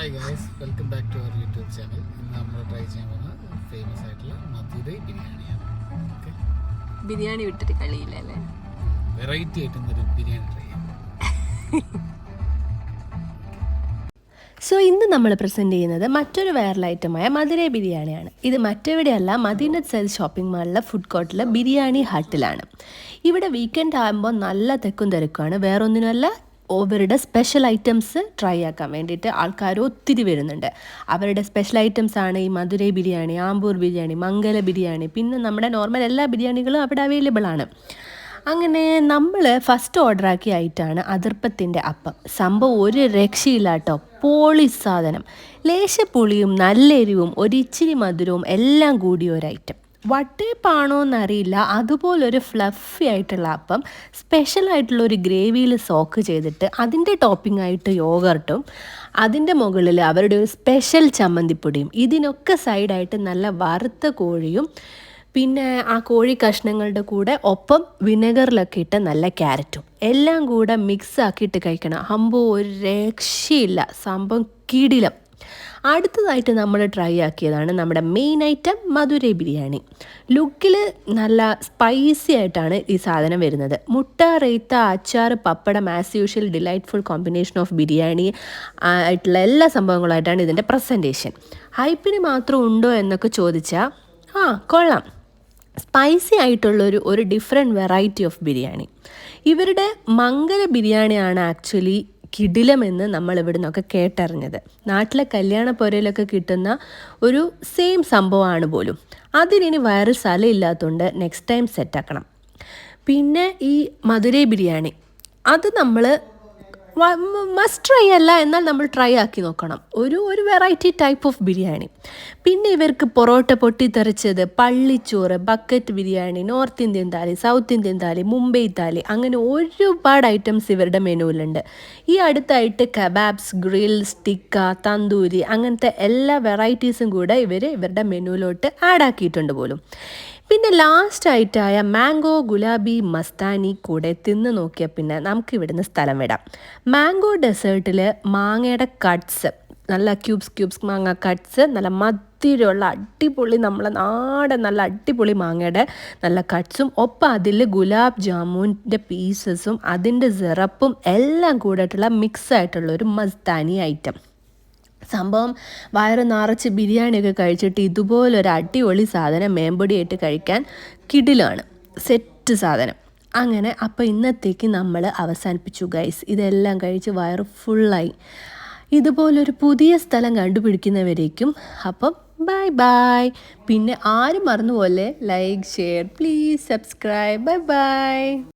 Hi guys welcome back to our YouTube channel ഇന്ന് നമ്മൾ try ചെയ്യാൻ പോകുന്നത് ഫേമസ് ആയിട്ടുള്ള മധുരൈ ബിരിയാണിയാണ്. ഓക്കെ ബിരിയാണി വിട്ടിട്ട് കളിയില്ല അല്ലേ? വെറൈറ്റി ആയിട്ട് ഇന്നൊരു ബിരിയാണി ട്രൈ ചെയ്യാം. സോ ഇന്ന് നമ്മൾ പ്രസന്റ് ചെയ്യുന്നത് മറ്റൊരു വൈറൽ ഐറ്റമായ മധുരൈ ബിരിയാണിയാണ്. ഇത് മറ്റെവിടെയല്ല മദീനത്ത് സെൽ ഷോപ്പിംഗ് മാളിലെ ഫുഡ് കോർട്ടിലെ ബിരിയാണി ഹട്ടിലാണ് ഇവിടെ വീക്കെൻഡ് ആകുമ്പോൾ നല്ല തെക്കും തിരക്കുമാണ്. വേറൊന്നിനുമല്ല അവരുടെ സ്പെഷ്യൽ ഐറ്റംസ് ട്രൈ ആക്കാൻ വേണ്ടിയിട്ട് ആൾക്കാർ ഒത്തിരി വരുന്നുണ്ട്. അവരുടെ സ്പെഷ്യൽ ഐറ്റംസ് ആണ് ഈ മധുരൈ ബിരിയാണി ആമ്പൂർ ബിരിയാണി മംഗല ബിരിയാണി പിന്നെ നമ്മുടെ നോർമൽ എല്ലാ ബിരിയാണികളും അവിടെ അവൈലബിൾ ആണ്. അങ്ങനെ നമ്മൾ ഫസ്റ്റ് ഓർഡർ ആക്കിയ ആയിട്ടാണ് അതിർപ്പത്തിന്റെ അപ്പം. സംഭവം ഒരു രക്ഷയില്ല കേട്ടോ പോളി സാധനം. ലേശപ്പുളിയും നല്ല എരിവും ഒരിച്ചിരി മധുരവും എല്ലാം കൂടിയ ഒരു ഐറ്റം വട്ടേപ്പാണോ എന്നറിയില്ല അതുപോലൊരു ഫ്ലഫി ആയിട്ടുള്ള അപ്പം സ്പെഷ്യൽ ആയിട്ടുള്ള ഒരു ഗ്രേവിയിൽ സോക്ക് ചെയ്തിട്ട് അതിന്റെ ടോപ്പിംഗ് ആയിട്ട് യോഗർട്ടും അതിന്റെ മുകളിൽ അവരുടെ ഒരു സ്പെഷ്യൽ ചമ്മന്തിപ്പൊടിയും ഇതിനൊക്കെ സൈഡായിട്ട് നല്ല വറുത്ത കോഴിയും പിന്നെ ആ കോഴി കഷ്ണങ്ങളുടെ കൂടെ ഒപ്പം വിനെഗറിലൊക്കെ ഇട്ട നല്ല ക്യാരറ്റും. എല്ലാം കൂടെ മിക്സ് ആക്കിയിട്ട് കഴിക്കണം. അമ്പോ ഒരു രക്ഷയില്ല. സംഭവം കിടിലം. അടുത്തതായിട്ട് നമ്മൾ ട്രൈ ആക്കിയതാണ് നമ്മുടെ മെയിൻ ഐറ്റം മധുര ബിരിയാണി. ലുക്കിൽ നല്ല സ്പൈസി ആയിട്ടാണ് ഈ സാധനം വരുന്നത്. മുട്ട റേത്ത അച്ചാർ പപ്പടം as usual delightful combination of biryani ആയിട്ടുള്ള എല്ലാ സംഭവങ്ങളായിട്ടാണ് ഇതിന്റെ പ്രസന്റേഷൻ ഹൈപ്പിന് മാത്രം ഉണ്ടോ എന്നൊക്കെ ചോദിച്ചാൽ ആ കൊള്ളാം. സ്പൈസി ആയിട്ടുള്ളൊരു ഒരു ഡിഫറെന്റ് വെറൈറ്റി ഓഫ് ബിരിയാണി. ഇവരുടെ മംഗല ബിരിയാണിയാണ് ആക്ച്വലി കിടിലമെന്ന് നമ്മൾ ഇവിടെ നിന്നൊക്കെ കേട്ടറിഞ്ഞത്. നാട്ടിലെ കല്യാണ പുരയിലൊക്കെ കിട്ടുന്ന ഒരു സെയിം സംഭവമാണ് പോലും. അതിനി വേറെ സ്ഥലം ഇല്ലാത്തതുകൊണ്ട് നെക്സ്റ്റ് ടൈം സെറ്റാക്കണം പിന്നെ ഈ മധുരൈ ബിരിയാണി. അത് നമ്മൾ മസ്റ്റ് ട്രൈ അല്ല എന്നാൽ നമ്മൾ ട്രൈ ആക്കി നോക്കണം. ഒരു ഒരു വെറൈറ്റി ടൈപ്പ് ഓഫ് ബിരിയാണി. പിന്നെ ഇവർക്ക് പൊറോട്ട പൊട്ടിത്തെറിച്ചത് പള്ളിച്ചോറ് bucket biryani north Indian thali south Indian thali Mumbai thali അങ്ങനെ ഒരുപാട് ഐറ്റംസ് ഇവരുടെ മെനുവിലുണ്ട്. ഈ അടുത്തായിട്ട് കബാബ്സ് ഗ്രിൽസ് ടിക്ക തന്തൂരി അങ്ങനത്തെ എല്ലാ വെറൈറ്റീസും കൂടെ ഇവർ ഇവരുടെ മെനുവിലോട്ട് ആഡ് ആക്കിയിട്ടുണ്ട് പോലും. പിന്നെ ലാസ്റ്റ് ആയിട്ടായ മാംഗോ ഗുലാബി മസ്താനി കൂടെ തിന്ന് നോക്കിയ പിന്നെ നമുക്ക് ഇവിടുന്ന് സ്ഥലം വിടാം. മാംഗോ ഡെസേർട്ടിൽ മാങ്ങയുടെ കട്ട്സ് നല്ല ക്യൂബ്സ് ക്യൂബ്സ് മാങ്ങ കട്ട്സ് നല്ല മധുരമുള്ള അടിപൊളി നമ്മളെ നാടൻ നല്ല അടിപൊളി മാങ്ങയുടെ നല്ല കട്ട്സും ഒപ്പം അതിൽ ഗുലാബ് ജാമുന്റെ പീസസും അതിന്റെ സിറപ്പും എല്ലാം കൂടെയായിട്ടുള്ള മിക്സ് ആയിട്ടുള്ള ഒരു മസ്താനി ഐറ്റം സംഭവം വയറ് നിറച്ച് ബിരിയാണിയൊക്കെ കഴിച്ചിട്ട് ഇതുപോലൊരു അടിപൊളി സാധനം മേമ്പൊടിയായിട്ട് കഴിക്കാൻ കിടിലാണ്. സെറ്റ് സാധനം. അങ്ങനെ അപ്പോൾ ഇന്നത്തേക്ക് നമ്മൾ അവസാനിപ്പിച്ചു ഗൈസ് ഇതെല്ലാം കഴിച്ച് വയറ് ഫുള്ളായി ഇതുപോലൊരു പുതിയ സ്ഥലം കണ്ടുപിടിക്കുന്നവരേക്കും അപ്പം ബൈ ബൈ പിന്നെ ആരും മറന്നുപോലെ like share please subscribe bye bye